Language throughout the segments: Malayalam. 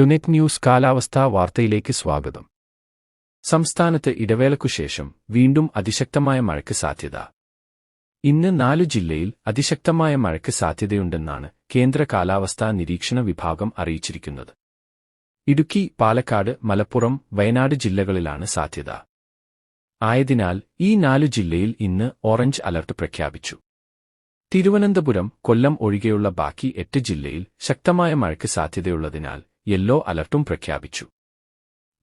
ടുനെറ്റ് ന്യൂസ് കാലാവസ്ഥാ വാർത്തയിലേക്ക് സ്വാഗതം. സംസ്ഥാനത്ത് ഇടവേളയ്ക്കുശേഷം വീണ്ടും അതിശക്തമായ മഴയ്ക്ക് സാധ്യത. ഇന്ന് നാലു ജില്ലയിൽ അതിശക്തമായ മഴയ്ക്ക് സാധ്യതയുണ്ടെന്നാണ് കേന്ദ്ര കാലാവസ്ഥാ നിരീക്ഷണ വിഭാഗം അറിയിച്ചിരിക്കുന്നത്. ഇടുക്കി പാലക്കാട് മലപ്പുറം വയനാട് ജില്ലകളിലാണ് സാധ്യത. ആയതിനാൽ ഈ നാലു ജില്ലയിൽ ഇന്ന് ഓറഞ്ച് അലർട്ട് പ്രഖ്യാപിച്ചു. തിരുവനന്തപുരം കൊല്ലം ഒഴികെയുള്ള ബാക്കി എട്ട് ജില്ലയിൽ ശക്തമായ മഴയ്ക്ക് സാധ്യതയുള്ളതിനാൽ യെല്ലോ അലർട്ടും പ്രഖ്യാപിച്ചു.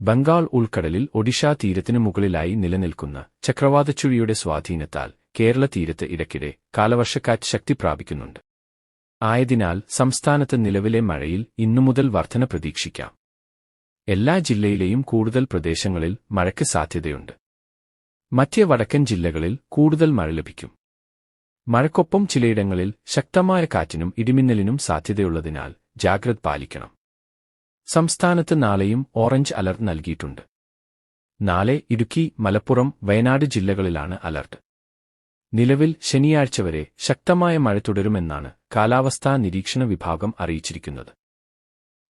ബംഗാൾ ഉൾക്കടലിൽ ഒഡീഷ തീരത്തിനു മുകളിലായി നിലനിൽക്കുന്ന ചക്രവാതച്ചുഴിയുടെ സ്വാധീനത്താൽ കേരള തീരത്ത് ഇടയ്ക്കിടെ കാലവർഷക്കാറ്റ് ശക്തി പ്രാപിക്കുന്നുണ്ട്. ആയതിനാൽ സംസ്ഥാനത്ത് നിലവിലെ മഴയിൽ ഇന്നുമുതൽ വർധന പ്രതീക്ഷിക്കാം. എല്ലാ ജില്ലയിലെയും കൂടുതൽ പ്രദേശങ്ങളിൽ മഴയ്ക്ക് സാധ്യതയുണ്ട്. മറ്റ് വടക്കൻ ജില്ലകളിൽ കൂടുതൽ മഴ ലഭിക്കും. മഴക്കൊപ്പം ചിലയിടങ്ങളിൽ ശക്തമായ കാറ്റിനും ഇടിമിന്നലിനും സാധ്യതയുള്ളതിനാൽ ജാഗ്രത പാലിക്കണം. സംസ്ഥാനത്ത് നാളെയും ഓറഞ്ച് അലർട്ട് നൽകിയിട്ടുണ്ട്. നാളെ ഇടുക്കി മലപ്പുറം വയനാട് ജില്ലകളിലാണ് അലർട്ട്. നിലവിൽ ശനിയാഴ്ച വരെ ശക്തമായ മഴ തുടരുമെന്നാണ് കാലാവസ്ഥാ നിരീക്ഷണ വിഭാഗം അറിയിച്ചിരിക്കുന്നത്.